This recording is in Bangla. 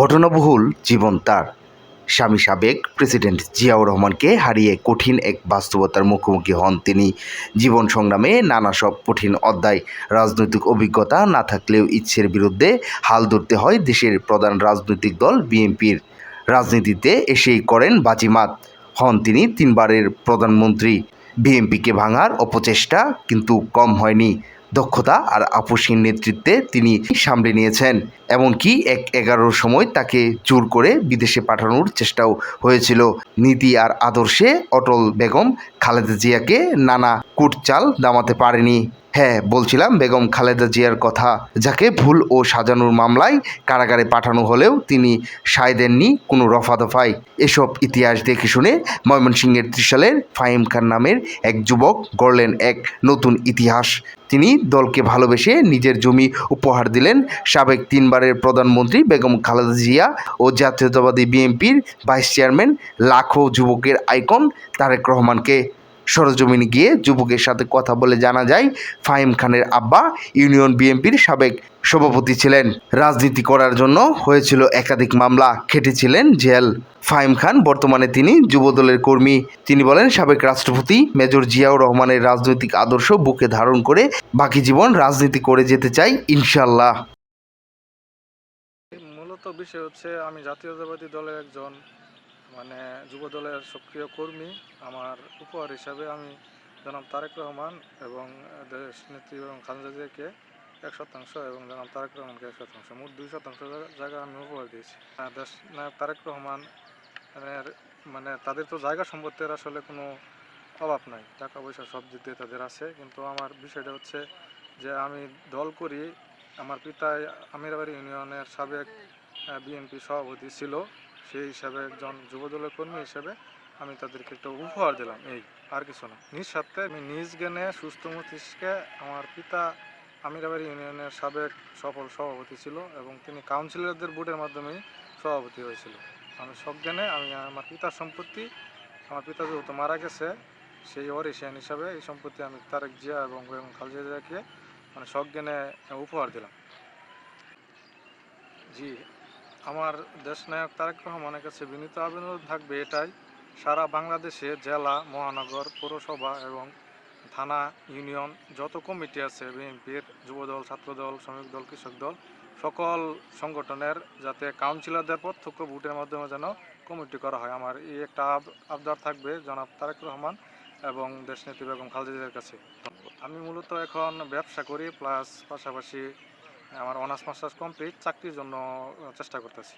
ঘটনাবহুল জীবন তার। স্বামী সাবেক প্রেসিডেন্ট জিয়াউর রহমানকে হারিয়ে কঠিন এক বাস্তবতার মুখোমুখি হন তিনি। জীবন সংগ্রামে নানা সব কঠিন অধ্যায়, রাজনৈতিক অভিজ্ঞতা না থাকলেও ইচ্ছের বিরুদ্ধে হাল ধরতে হয় দেশের প্রধান রাজনৈতিক দল বিএনপির। রাজনীতিতে এসেই করেন বাজিমাত, হন তিনি তিনবারের প্রধানমন্ত্রী। বিএনপিকে ভাঙার অপচেষ্টা কিন্তু কম হয়নি। দক্ষতা আর আপসীর নেতৃত্বে তিনি সামলে নিয়েছেন। এমনকি এক এগারোর সময় তাকে জোর করে বিদেশে পাঠানোর চেষ্টাও হয়েছিল। নীতি আর আদর্শে অটল বেগম খালেদা জিয়াকে নানা কুটচাল দামাতে পারেনি। হ্যাঁ বলছিলাম, বেগম খালেদা জিয়ার কথা যাকে ভুল ও সাজানোর মামলায় কারাগারে পাঠানো হলেও তিনি সায় দেননি কোনো রফাদফায় এসব ইতিহাস দেখে শুনে ময়মনসিংহের ত্রিশালের ফাহিম খান নামের এক যুবক গড়লেন এক নতুন ইতিহাস। তিনি দলকে ভালোবেসে নিজের জমি উপহার দিলেন সাবেক তিনবারের প্রধানমন্ত্রী বেগম খালেদা জিয়া ও জাতীয়তাবাদী বিএনপির ভাইস চেয়ারম্যান লাখো যুবকের আইকন তারেক রহমানকে। সরজমিনে গিয়ে যুবকের সাথে কথা বলে জানা যায়, ফাহিম খানের আব্বা ইউনিয়ন বিএনপির সাবেক সভাপতি ছিলেন। রাজনীতি করার জন্য হয়েছিল একাধিক মামলা, খেটেছিলেন জেল। ফাহিম খান বর্তমানে তিনি যুবদলের কর্মী। তিনি বলেন, সাবেক রাষ্ট্রপতি মেজর জিয়াউর রহমানের রাজনৈতিক আদর্শ বুকে ধারণ করে বাকি জীবন রাজনীতি করে যেতে চাই ইনশাল্লাহ মূলত বিষয় হচ্ছে, আমি জাতীয়তাবাদী দলের একজন মানে যুব দলের সক্রিয় কর্মী আমার উপহার হিসাবে আমি জনাব তারেক রহমান এবং দেশ নেত্রী এবং খালেদা জিয়াকে এক শতাংশ এবং জনাব তারেক রহমানকে এক শতাংশ, মোট দুই শতাংশ জায়গা- আমি উপহার দিয়েছি। দেশ নায়ক তারেক রহমান মানে তাদের তো জায়গা সম্পত্তির আসলে কোনো অভাব নাই, টাকা পয়সা সব দিয়ে তাদের আছে, কিন্তু আমার বিষয়টা হচ্ছে যে আমি দল করি, আমার পিতা আমিরাবাড়ি ইউনিয়নের সাবেক বিএনপি সভাপতি ছিল। সেই হিসাবে একজন যুবদলের কর্মী হিসাবে আমি তাদেরকে একটা উপহার দিলাম। এই, আর কিছু না। নিজ স্বার্থে আমি নিজ জ্ঞানে সুস্থ মস্তিষ্কে আমার পিতা আমিরাবাড়ি ইউনিয়নের সাবেক সফল সভাপতি ছিল এবং তিনি কাউন্সিলরদের ভোটের মাধ্যমেই সভাপতি হয়েছিল। আমি সজ্ঞানে আমি আমার পিতার সম্পত্তি, আমার পিতা যেহেতু মারা গেছে, সেই ওরিশিয়ান হিসাবে এই সম্পত্তি আমি তারেক জিয়া এবং খালেদা জিয়াকে মানে সজ্ঞানে উপহার দিলাম। জি আমার দেশনায়ক তারেক রহমানের কাছে বিনীত আবেদন থাকবে এটাই। সারা বাংলাদেশে জেলা, মহানগর, পৌরসভা এবং থানা, ইউনিয়ন যত কমিটি আছে, বিএনপির যুবদল, ছাত্রদল, শ্রমিক দল, কৃষক দল, সকল সংগঠনের যাতে কাউন্সিলরদের প্রত্যক্ষ ভোটের মাধ্যমে যেন কমিটি করা হয়। আমার এই একটা আবদার থাকবে জনাব তারেক রহমান এবং দেশনেত্রী বেগম খালেদা জিয়ার কাছে। আমি মূলত এখন ব্যবসা করি, প্লাস পাশাপাশি আমার অনার্স মাস্টার্স কমপ্লিট চাকরির জন্য চেষ্টা করতেছি।